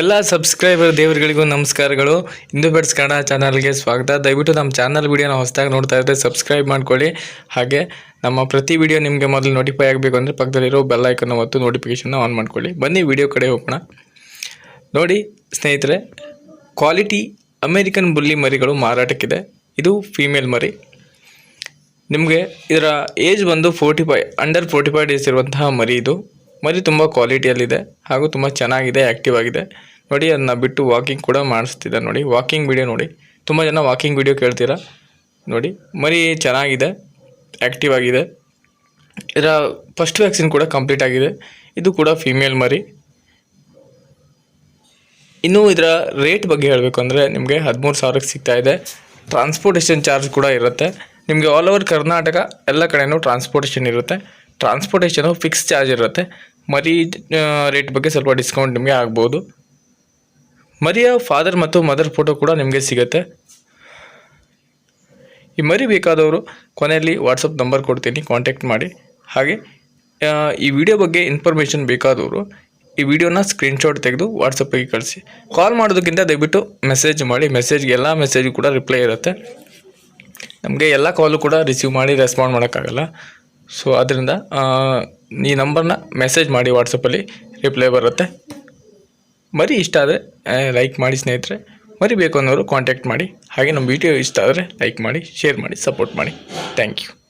ಎಲ್ಲ ಸಬ್ಸ್ಕ್ರೈಬರ್ ದೇವರುಗಳಿಗೂ ನಮಸ್ಕಾರಗಳು. ಹಿಂದೂ ಬೆಟ್ಸ್ ಕನ್ನಡ ಚಾನಲ್ಗೆ ಸ್ವಾಗತ. ದಯವಿಟ್ಟು ನಮ್ಮ ಚಾನಲ್ ವೀಡಿಯೋನ ಹೊಸದಾಗಿ ನೋಡ್ತಾ ಇದ್ದರೆ ಸಬ್ಸ್ಕ್ರೈಬ್ ಮಾಡ್ಕೊಳ್ಳಿ. ಹಾಗೆ ನಮ್ಮ ಪ್ರತಿ ವಿಡಿಯೋ ನಿಮಗೆ ಮೊದಲು ನೋಟಿಫೈ ಆಗಬೇಕು ಅಂದರೆ ಪಕ್ಕದಲ್ಲಿರೋ ಬೆಲ್ ಐಕನ್ ಮತ್ತು ನೋಟಿಫಿಕೇಷನ್ನ ಆನ್ ಮಾಡ್ಕೊಳ್ಳಿ. ಬನ್ನಿ ವಿಡಿಯೋ ಕಡೆ ಹೋಗೋಣ. ನೋಡಿ ಸ್ನೇಹಿತರೆ ಕ್ವಾಲಿಟಿ ಅಮೇರಿಕನ್ ಬುಲ್ಲಿ ಮರಿಗಳು ಮಾರಾಟಕ್ಕಿದೆ. ಇದು ಫೀಮೇಲ್ ಮರಿ. ನಿಮಗೆ ಇದರ ಏಜ್ ಬಂದು forty five under forty five days ಇರುವಂತಹ ಮರಿ ಇದು. ಮರಿ ತುಂಬ ಕ್ವಾಲಿಟಿಯಲ್ಲಿದೆ ಹಾಗೂ ತುಂಬ ಚೆನ್ನಾಗಿದೆ ಆ್ಯಕ್ಟಿವ್ ಆಗಿದೆ. ನೋಡಿ ಅದನ್ನ ಬಿಟ್ಟು ವಾಕಿಂಗ್ ಕೂಡ ಮಾಡಿಸ್ತಿದ್ದೆ ನೋಡಿ. ವಾಕಿಂಗ್ ವಿಡಿಯೋ ನೋಡಿ. ತುಂಬ ಜನ ವಾಕಿಂಗ್ ವಿಡಿಯೋ ಕೇಳ್ತೀರಾ? ನೋಡಿ, ಮರಿ ಚೆನ್ನಾಗಿದೆ ಆ್ಯಕ್ಟಿವ್ ಆಗಿದೆ. ಇದರ ಫಸ್ಟ್ ವ್ಯಾಕ್ಸಿನ್ ಕೂಡ ಕಂಪ್ಲೀಟ್ ಆಗಿದೆ. ಇದು ಕೂಡ ಫೀಮೇಲ್ ಮರಿ. ಇನ್ನು ಇದರ ರೇಟ್ ಬಗ್ಗೆ ಹೇಳಬೇಕು ಅಂದರೆ ನಿಮಗೆ ಹದಿಮೂರು ಸಾವಿರಕ್ಕೆ ಸಿಗ್ತಾ ಇದೆ. ಟ್ರಾನ್ಸ್ಪೋರ್ಟೇಷನ್ ಚಾರ್ಜ್ ಕೂಡ ಇರುತ್ತೆ. ನಿಮಗೆ ಆಲ್ ಓವರ್ ಕರ್ನಾಟಕ ಎಲ್ಲ ಕಡೆಯೂ ಟ್ರಾನ್ಸ್ಪೋರ್ಟೇಷನ್ ಇರುತ್ತೆ. ಟ್ರಾನ್ಸ್ಪೋರ್ಟೇಷನು ಫಿಕ್ಸ್ ಚಾರ್ಜ್ ಇರುತ್ತೆ. ಮರಿ ರೇಟ್ ಬಗ್ಗೆ ಸ್ವಲ್ಪ ಡಿಸ್ಕೌಂಟ್ ನಿಮಗೆ ಆಗ್ಬೋದು. ಮರಿಯ ಫಾದರ್ ಮತ್ತು ಮದರ್ ಫೋಟೋ ಕೂಡ ನಿಮಗೆ ಸಿಗುತ್ತೆ. ಈ ಮರಿ ಬೇಕಾದವರು ಕೊನೆಯಲ್ಲಿ ವಾಟ್ಸಪ್ ನಂಬರ್ ಕೊಡ್ತೀನಿ ಕಾಂಟ್ಯಾಕ್ಟ್ ಮಾಡಿ. ಹಾಗೆ ಈ ವಿಡಿಯೋ ಬಗ್ಗೆ ಇನ್ಫಾರ್ಮೇಷನ್ ಬೇಕಾದವರು ಈ ವಿಡಿಯೋನ ಸ್ಕ್ರೀನ್ಶಾಟ್ ತೆಗೆದು ವಾಟ್ಸಪ್ಪಿಗೆ ಕಳಿಸಿ. ಕಾಲ್ ಮಾಡೋದಕ್ಕಿಂತ ದಯವಿಟ್ಟು ಮೆಸೇಜ್ ಮಾಡಿ. ಮೆಸೇಜ್ಗೆ ಎಲ್ಲ ಮೆಸೇಜ್ ಕೂಡ ರಿಪ್ಲೈ ಇರುತ್ತೆ. ನಮಗೆ ಎಲ್ಲ ಕಾಲು ಕೂಡ ರಿಸೀವ್ ಮಾಡಿ ರೆಸ್ಪಾಂಡ್ ಮಾಡೋಕ್ಕಾಗಲ್ಲ. ಸೊ ಅದರಿಂದ ಆ, ಈ ನಂಬರ್ನ ಮೆಸೇಜ್ ಮಾಡಿ ವಾಟ್ಸಪ್ಪಲ್ಲಿ ರಿಪ್ಲೈ ಬರುತ್ತೆ. ಮರಿ ಇಷ್ಟ ಆದರೆ ಲೈಕ್ ಮಾಡಿ ಸ್ನೇಹಿತರೆ. ಮರಿ ಬೇಕು ಅನ್ನೋರು ಕಾಂಟ್ಯಾಕ್ಟ್ ಮಾಡಿ. ಹಾಗೆ ನಮ್ಮ ವಿಡಿಯೋ ಇಷ್ಟ ಆದರೆ ಲೈಕ್ ಮಾಡಿ ಶೇರ್ ಮಾಡಿ ಸಪೋರ್ಟ್ ಮಾಡಿ. Thank you